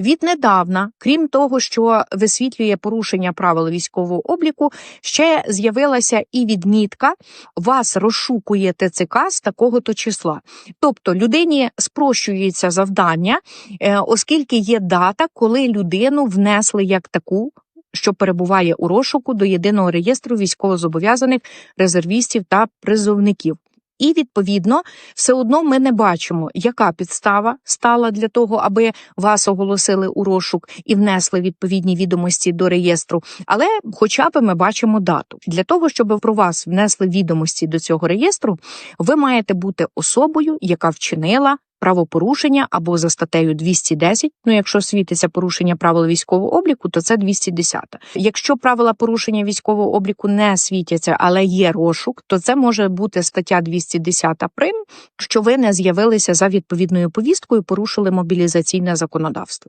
Віднедавна, крім того, що висвітлює порушення правил військового обліку, ще з'явилася і відмітка вас розшукує ТЦК з такого-то числа. Тобто людині спрощується завдання, е, оскільки є дата, коли людину внесли як таку. Що перебуває у розшуку до єдиного реєстру військовозобов'язаних резервістів та призовників. І відповідно, все одно ми не бачимо, яка підстава стала для того, аби вас оголосили у розшук і внесли відповідні відомості до реєстру. Але, хоча б ми бачимо дату для того, щоб про вас внесли відомості до цього реєстру, ви маєте бути особою, яка вчинила. Правопорушення або за статтею 210, ну якщо світиться порушення правил військового обліку, то це 210. Якщо правила порушення військового обліку не світяться, але є розшук, то це може бути стаття 210 прим, що ви не з'явилися за відповідною повісткою, порушили мобілізаційне законодавство.